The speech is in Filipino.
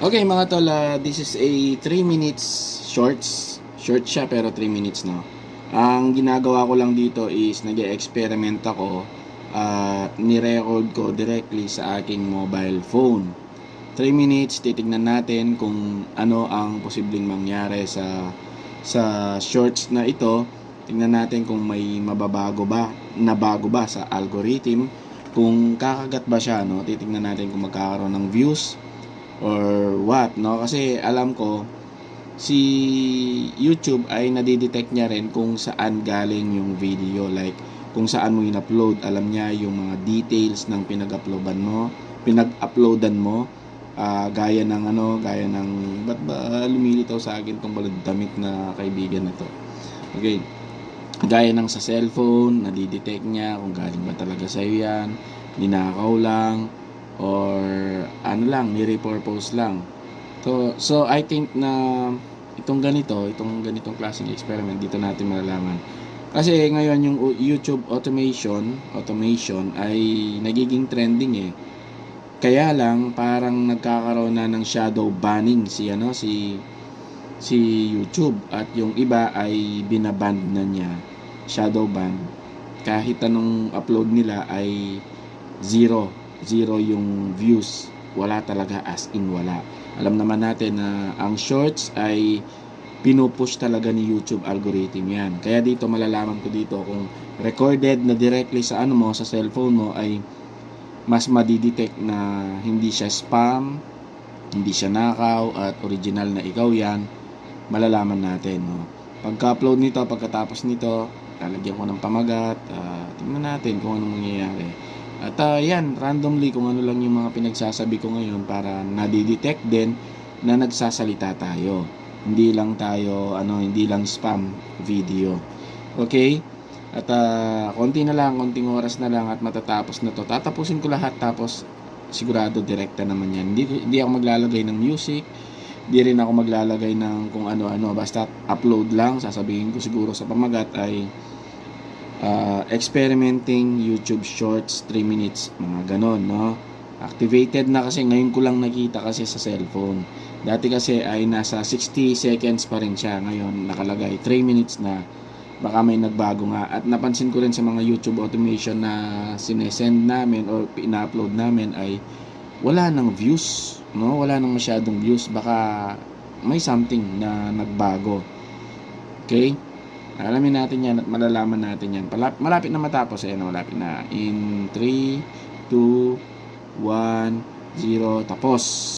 Okay mga tol, ah, this is a 3 minutes shorts. Short siya pero 3 minutes no. Ang ginagawa ko lang dito is nag experiment ako at ni-record ko directly sa aking mobile phone. 3 minutes, titignan natin kung ano ang posibleng mangyari sa sa shorts na ito. Tingnan natin kung may mababago ba, nabago ba sa algorithm. Kung kakagat ba siya, no? Titingnan natin kung magkakaroon ng views or what, no? Kasi alam ko si YouTube ay nadidetect niya rin kung saan galing yung video like kung saan mo in-upload, alam niya yung mga details ng pinag-uploadan mo, pinag-uploadan mo ah, gaya ng ano, gaya ng ba't ba lumilitaw sa akin tong damit na kaibigan na to. Okay. Gaya ng sa cellphone, nadidetect niya kung galing ba talaga sa yan, ninakaw lang, or ano lang, ni-repurpose lang. So, so I think na itong ganito, itong ganitong klaseng experiment dito natin malalaman. Kasi ngayon yung YouTube automation, automation ay nagiging trending eh. Kaya lang parang nagkakaroon na ng shadow banning si ano si si YouTube at yung iba ay binaban na niya shadow ban kahit anong upload nila ay zero zero yung views wala talaga as in wala. Alam naman natin na ang shorts ay pinupush talaga ni YouTube algorithm yan. Kaya dito malalaman ko dito kung recorded na directly sa ano mo sa cellphone mo ay mas madidetect na hindi siya spam hindi siya nakaw at original na ikaw yan malalaman natin no? Pagka-upload nito pagkatapos nito lalagyan ko ng pamagat ah, tingnan natin kung anong mangyayari at ah, yan randomly kung ano lang yung mga pinagsasabi ko ngayon para nadidetect din na nagsasalita tayo. Hindi lang tayo ano hindi lang spam video. Okay? At ah, konti na lang konting oras na lang at matatapos na to. Tatapusin ko lahat tapos sigurado direkta naman yan. Hindi, hindi ako maglalagay ng music di rin ako maglalagay ng kung ano-ano. Basta upload lang sasabihin ko siguro sa pamagat ay ah, experimenting YouTube Shorts 3 minutes mga ganon no? Activated na kasi ngayon ko lang nakita kasi sa cellphone. Dati kasi ay nasa 60 seconds pa rin siya. Ngayon nakalagay 3 minutes na. Baka may nagbago nga. At napansin ko rin sa mga YouTube automation na sinesend namin or ina-upload namin ay wala nang views no? Wala nang masyadong views. Baka may something na nagbago. Okay alamin natin yan at malalaman natin yan. Malapit na matapos. Ayan malapit na. In 3 2 1 0 tapos